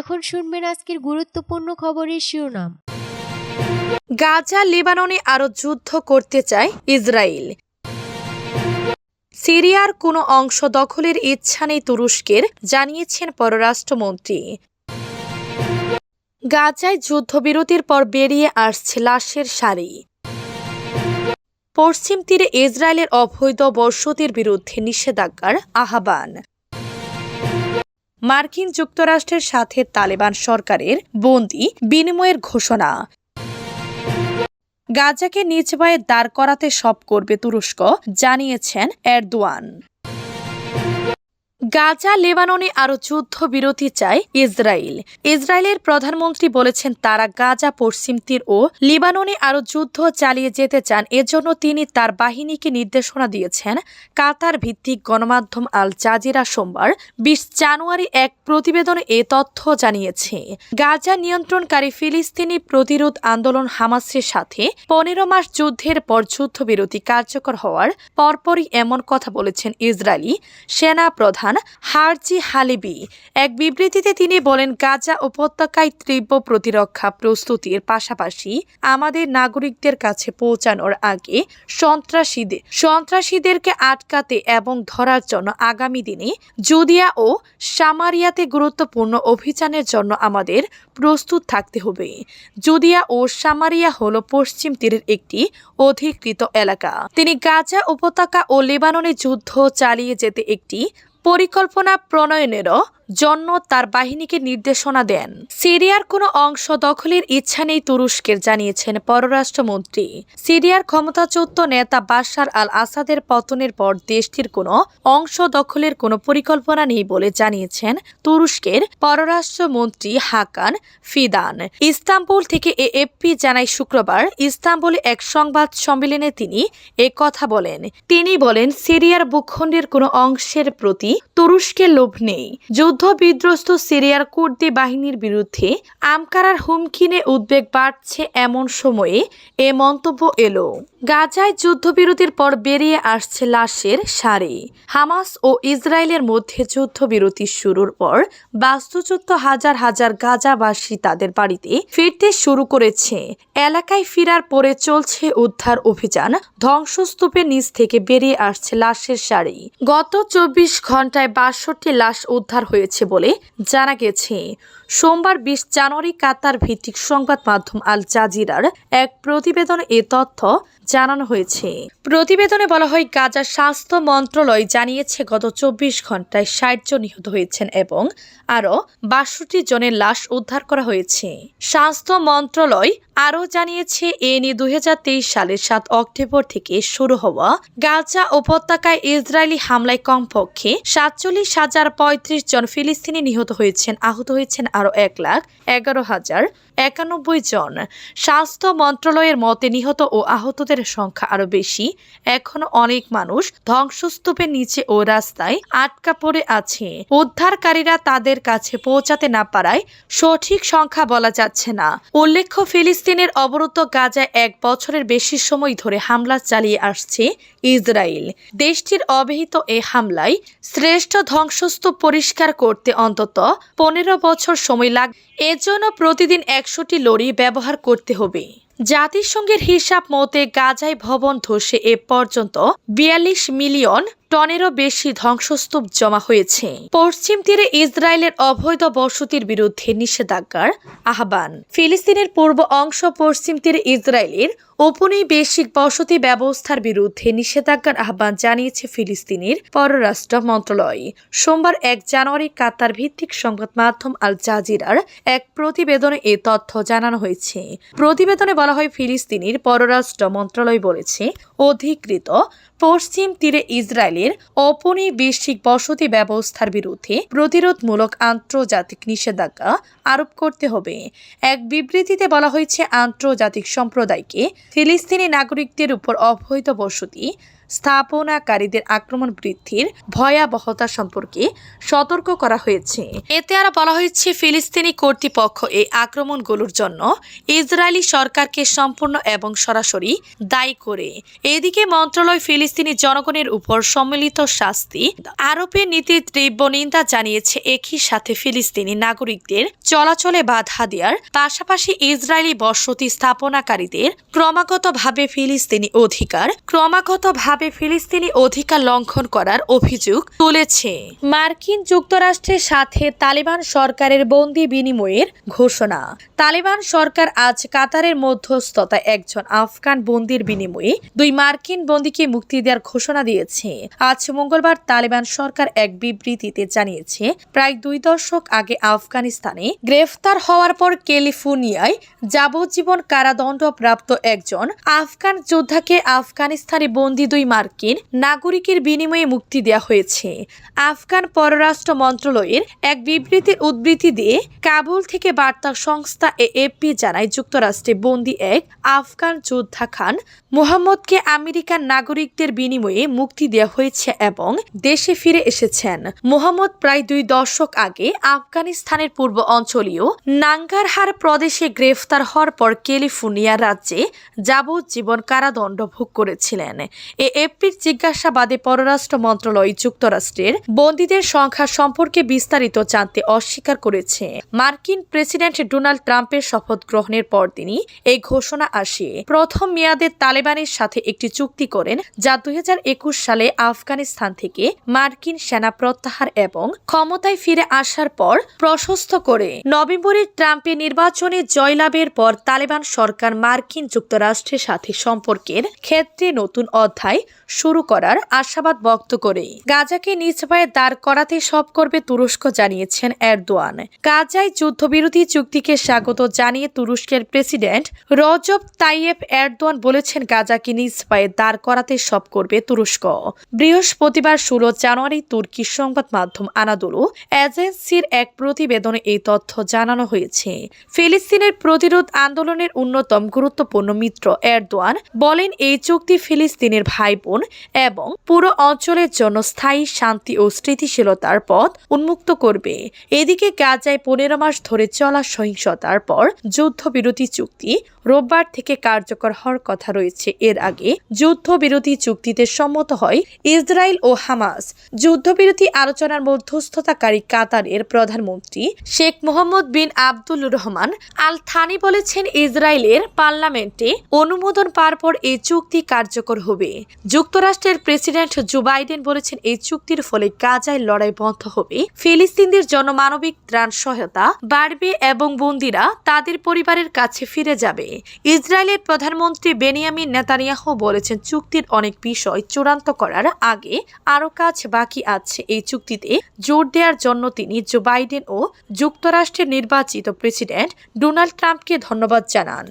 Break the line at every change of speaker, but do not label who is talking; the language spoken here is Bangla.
এখন শুনবেন আজকের গুরুত্বপূর্ণ খবরের শিরোনাম
গাজা লেবাননে আরও যুদ্ধ করতে চায় ইসরায়েল সিরিয়ার কোনো অংশ দখলের ইচ্ছা নেই তুরস্কের জানিয়েছেন পররাষ্ট্রমন্ত্রী গাজায় যুদ্ধবিরতির পর বেরিয়ে আসছে লাশের সারি পশ্চিম তীরে ইসরায়েলের অবৈধ বসতির বিরুদ্ধে নিষেধাজ্ঞার আহ্বান মার্কিন যুক্তরাষ্ট্রের সাথে তালেবান সরকারের বন্দি বিনিময়ের ঘোষণা গাজাকে নিজ পায়ে দাঁড় করাতে সব করবে তুরস্ক জানিয়েছেন এরদোয়ান গাজা লেবাননে আরও যুদ্ধবিরতি চায় ইসরায়েল ইসরায়েলের প্রধানমন্ত্রী বলেছেন তারা গাজা পশ্চিম তীর ও লেবাননে আরও যুদ্ধ চালিয়ে যেতে চান এজন্য তিনি তার বাহিনীকে নির্দেশনা দিয়েছেন কাতার ভিত্তিক গণমাধ্যম আল জাজিরা সোমবার বিশ জানুয়ারি এক প্রতিবেদনে এ তথ্য জানিয়েছে গাজা নিয়ন্ত্রণকারী ফিলিস্তিনি প্রতিরোধ আন্দোলন হামাসের সাথে পনেরো মাস যুদ্ধের পর যুদ্ধবিরতি কার্যকর হওয়ার পরপরই এমন কথা বলেছেন ইসরায়েলি সেনা প্রধান হারজি হালিবি এক বিবৃতিতে তিনি বলেন গাজা উপত্যকায় তীব্র প্রতিরক্ষা প্রস্তুতির পাশাপাশি আমাদের নাগরিকদের কাছে পৌঁছানোর আগে সন্ত্রাসীদের সন্ত্রাসীদেরকে আটকাতে এবং ধরার জন্য আগামী দিনে জুদিয়া ও সামারিয়াতে গুরুত্বপূর্ণ অভিযানের জন্য আমাদের প্রস্তুত থাকতে হবে জুদিয়া ও সামারিয়া হল পশ্চিম তীরের একটি অধিকৃত এলাকা তিনি গাজা উপত্যকা ও লেবাননে যুদ্ধ চালিয়ে যেতে একটি পরিকল্পনা প্রণয়নেরও জন্য তার বাহিনীকে নির্দেশনা দেন সিরিয়ার কোনো অংশ দখলের ইচ্ছা নেই তুরস্কের জানিয়েছেন পররাষ্ট্রমন্ত্রী সিরিয়ার ক্ষমতাচ্যুত নেতা বাশার আল আসাদের পতনের পর দেশটির কোনো অংশ দখলের কোনো পরিকল্পনা নেই বলে জানিয়েছেন তুরস্কের পররাষ্ট্রমন্ত্রী হাকান ফিদান ইস্তাম্বুল থেকে এএফপি জানায় শুক্রবার ইস্তাম্বুলে এক সংবাদ সম্মেলনে তিনি এ কথা বলেন তিনি বলেন সিরিয়ার ভূখণ্ডের কোনো অংশের প্রতি তুরস্কের লোভ নেই যুদ্ধবিধ্বস্ত বিধ্বস্ত সিরিয়ার কুর্দি বাহিনীর বিরুদ্ধে আমকারার হুমকিনে উদ্বেগ বাড়ছে এমন সময়ে এ মন্তব্য এলো গাজায় যুদ্ধবিরতির পর বেরিয়ে আসছে লাশের সারি হামাস ও ইসরায়েলের মধ্যে যুদ্ধবিরতি শুরুর পর বাস্তুচ্যুত হাজার হাজার গাজাবাসী তাদের বাড়িতে ফিরতে শুরু করেছে এলাকায় ফিরার পরে চলছে উদ্ধার অভিযান ধ্বংসস্তূপের নিচ থেকে বেরিয়ে আসছে লাশের সারি গত চব্বিশ ঘন্টায় বাষট্টি লাশ উদ্ধার হয়েছে বলে জানা গেছে সোমবার বিশ জানুয়ারি কাতার ভিত্তিক সংবাদ মাধ্যম আল জাজিরার এক প্রতিবেদনে এ তথ্য জানানো হয়েছে প্রতিবেদনে বলা হয় গাজার স্বাস্থ্য মন্ত্রণালয় জানিয়েছে গত চব্বিশ ঘন্টায় ষাট জন নিহত হয়েছেন এবং আরও বাষট্টি জনের লাশ উদ্ধার করা হয়েছে স্বাস্থ্য মন্ত্রণালয় আরও জানিয়েছে এ নিয়ে দুই সালের সাত অক্টোবর থেকে শুরু হওয়া গাজা উপত্যকায় ইসরায়েলি হামলায় কমপক্ষে সাতচল্লিশ হাজার পঁয়ত্রিশ জন ফিলিস্তিনি নিহত হয়েছেন আহত হয়েছেন আরও এক লাখ এগারো হাজার একানব্বই জন স্বাস্থ্য মন্ত্রণালয়ের মতে নিহত ও আহতদের সংখ্যা আরও বেশি এখনো অনেক মানুষ ধ্বংসস্তূপের নিচে ও রাস্তায় আটকা পড়ে আছে উদ্ধারকারীরা তাদের কাছে পৌঁছাতে না পারায় সঠিক সংখ্যা বলা যাচ্ছে না উল্লেখ্য ফিলিস্তিনের অবরুদ্ধ গাজায় এক বছরের বেশি সময় ধরে হামলা চালিয়ে আসছে ইসরায়েল দেশটির অবহিত এ হামলায় শ্রেষ্ঠ ধ্বংসস্তূপ পরিষ্কার করতে অন্তত পনেরো বছর সময় লাগ এজন্য প্রতিদিন একশোটি লরি ব্যবহার করতে হবে জাতিসংঘের হিসাব মতে গাজায় ভবন ধসে এ পর্যন্ত বিয়াল্লিশ মিলিয়ন টনেরও বেশি ধ্বংসস্তূপ জমা হয়েছে পশ্চিম তীরে ইসরায়েলের অবৈধ বসতির বিরুদ্ধে নিষেধাজ্ঞার আহ্বান ফিলিস্তিনের পূর্ব অংশ পশ্চিম তীরে ইসরায়েলের ঔপনিবেশিক বসতি ব্যবস্থার বিরুদ্ধে নিষেধাজ্ঞার আহ্বান জানিয়েছে ফিলিস্তিনের পররাষ্ট্র মন্ত্রণালয় সোমবার এক জানুয়ারি কাতার ভিত্তিক সংবাদ মাধ্যম আল জাজিরার এক প্রতিবেদনে এ তথ্য জানানো হয়েছে প্রতিবেদনে বলা হয় ফিলিস্তিনের পররাষ্ট্র মন্ত্রণালয় বলেছে অধিকৃত পশ্চিম তীরে ইসরায়েল ইসরায়েলের অপনিবেশিক বসতি ব্যবস্থার বিরুদ্ধে প্রতিরোধমূলক আন্তর্জাতিক নিষেধাজ্ঞা আরোপ করতে হবে এক বিবৃতিতে বলা হয়েছে আন্তর্জাতিক সম্প্রদায়কে ফিলিস্তিনি নাগরিকদের উপর অবৈধ বসতি স্থাপনাকারীদের আক্রমণ বৃদ্ধির ভয়াবহতা সম্পর্কে সতর্ক করা হয়েছে এতে আরো বলা হয়েছে ফিলিস্তিনি কর্তৃপক্ষ এই আক্রমণগুলোর জন্য ইসরায়েলি সরকারকে সম্পূর্ণ এবং সরাসরি দায়ী করে এদিকে মন্ত্রণালয় ফিলিস্তিনি জনগণের উপর সম্মিলিত শাস্তি আরোপের নীতির তীব্র নিন্দা জানিয়েছে একই সাথে ফিলিস্তিনি নাগরিকদের চলাচলে বাধা দেওয়ার পাশাপাশি ইসরায়েলি বসতি স্থাপনাকারীদের ক্রমাগতভাবে ফিলিস্তিনি অধিকার ক্রমাগতভাবে ভাবে ফিলিস্তিনি অধিকার লঙ্ঘন করার অভিযোগ তুলেছে মার্কিন যুক্তরাষ্ট্রের সাথে তালিবান সরকারের বন্দি বিনিময়ের ঘোষণা তালিবান সরকার আজ কাতারের মধ্যস্থতায় একজন আফগান বন্দির বিনিময়ে দুই মার্কিন বন্দিকে মুক্তি দেওয়ার ঘোষণা দিয়েছে আজ মঙ্গলবার তালিবান সরকার এক বিবৃতিতে জানিয়েছে প্রায় দুই দশক আগে আফগানিস্তানে গ্রেফতার হওয়ার পর ক্যালিফোর্নিয়ায় যাবজ্জীবন কারাদণ্ডপ্রাপ্ত একজন আফগান যোদ্ধাকে আফগানিস্তানে বন্দি দুই মার্কিন নাগরিকের বিনিময়ে মুক্তি দেওয়া হয়েছে আফগান পররাষ্ট্র মন্ত্রণালয়ের এক বিবৃতির উদ্বৃতি দিয়ে কাবুল থেকে বার্তা সংস্থা এএফপি জানায় যুক্তরাষ্ট্রে বন্দি এক আফগান যোদ্ধা খান মোহাম্মদকে আমেরিকান নাগরিকদের বিনিময়ে মুক্তি দেওয়া হয়েছে এবং দেশে ফিরে এসেছেন মোহাম্মদ প্রায় দুই দশক আগে আফগানিস্তানের পূর্ব অঞ্চলীয় নাঙ্গারহার প্রদেশে গ্রেফতার হওয়ার পর ক্যালিফোর্নিয়া রাজ্যে যাবজ্জীবন কারাদণ্ড ভোগ করেছিলেন এ এপির জিজ্ঞাসাবাদে পররাষ্ট্র মন্ত্রণালয় যুক্তরাষ্ট্রের বন্দীদের সংখ্যা সম্পর্কে বিস্তারিত জানতে অস্বীকার করেছে মার্কিন প্রেসিডেন্ট ডোনাল্ড ট্রাম্পের শপথ গ্রহণের পর তিনি এই ঘোষণা আসে প্রথম মেয়াদে তালেবানের সাথে একটি চুক্তি করেন যা দুই সালে আফগানিস্তান থেকে মার্কিন সেনা প্রত্যাহার এবং ক্ষমতায় ফিরে আসার পর প্রশস্ত করে নভেম্বরে ট্রাম্পের নির্বাচনে জয়লাভের পর তালেবান সরকার মার্কিন যুক্তরাষ্ট্রের সাথে সম্পর্কের ক্ষেত্রে নতুন অধ্যায় শুরু করার আশাবাদ ব্যক্ত করে গাজাকে নিজ পায়ে দাঁড় করাতে সব করবে তুরস্ক জানিয়েছেন এরদোয়ান গাজায় যুদ্ধবিরোধী চুক্তিকে স্বাগত জানিয়ে তুরস্কের প্রেসিডেন্ট রজব তাইয়েব এরদোয়ান বলেছেন গাজাকে নিজ পায়ে দাঁড় করাতে সব করবে তুরস্ক বৃহস্পতিবার ষোলো জানুয়ারি তুর্কি সংবাদ মাধ্যম আনাদুলু এজেন্সির এক প্রতিবেদনে এই তথ্য জানানো হয়েছে ফিলিস্তিনের প্রতিরোধ আন্দোলনের অন্যতম গুরুত্বপূর্ণ মিত্র এরদোয়ান বলেন এই চুক্তি ফিলিস্তিনের ভাই ভাইবোন এবং পুরো অঞ্চলের জন্য স্থায়ী শান্তি ও স্থিতিশীলতার পথ উন্মুক্ত করবে এদিকে গাজায় পনেরো মাস ধরে চলা সহিংসতার পর যুদ্ধবিরতি চুক্তি রোববার থেকে কার্যকর হওয়ার কথা রয়েছে এর আগে যুদ্ধবিরতি চুক্তিতে সম্মত হয় ইসরায়েল ও হামাস যুদ্ধবিরতি আলোচনার মধ্যস্থতাকারী কাতারের প্রধানমন্ত্রী Sheikh Mohammed bin Abdul Rahman Al Thani বলেছেন ইসরায়েলের পার্লামেন্টে অনুমোদন পাওয়ার পর এই চুক্তি কার্যকর হবে যুক্তরাষ্ট্রের প্রেসিডেন্ট জো বাইডেন বলেছেন এই চুক্তির ফলে গাজায় লড়াই বন্ধ হবে ফিলিস্তিনদের জনমানবিক ত্রাণ সহায়তা বাড়বে এবং বন্দীরা তাদের পরিবারের কাছে ফিরে যাবে ইসরায়েলের প্রধানমন্ত্রী বেনিয়ামিন নেতানিয়াহু বলেছেন চুক্তির অনেক বিষয় চূড়ান্ত করার আগে আরও কাজ বাকি আছে এই চুক্তিতে জোর দেওয়ার জন্য তিনি জো বাইডেন ও যুক্তরাষ্ট্রের নির্বাচিত প্রেসিডেন্ট ডোনাল্ড ট্রাম্পকে ধন্যবাদ জানান